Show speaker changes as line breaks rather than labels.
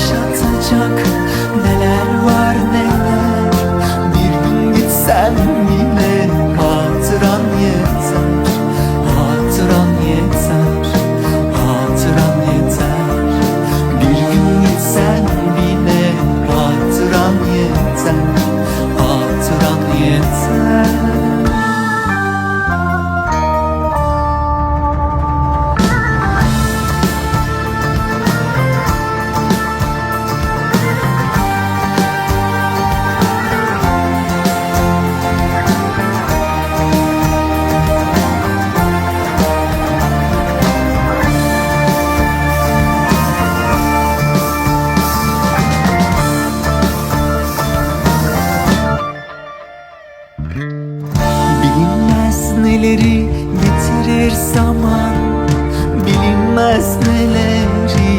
yaşatacak neler var neler Bir gün gitsen yine hatıran yeter Hatıran yeter, hatıran yeter. Bir gün gitsen yine hatıran yeter Hatıran yeter. Bilinmez neleri bitirir zaman Bilinmez neleri